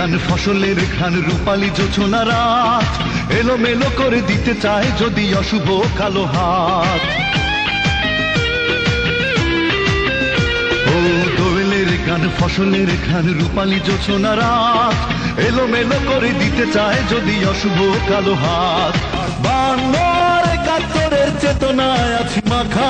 গান ফসলের খান রূপালি জোছনা রাত। এলোমেলো করে দিতে চায় যদি অশুভ কালো হাত। ও দোয়েলের গান ফসলের খান রূপালি জোছনা রাত। এলোমেলো করে দিতে চায় যদি অশুভ কালো হাত। বাংলার কাতরের চেতনায় আছি মাখা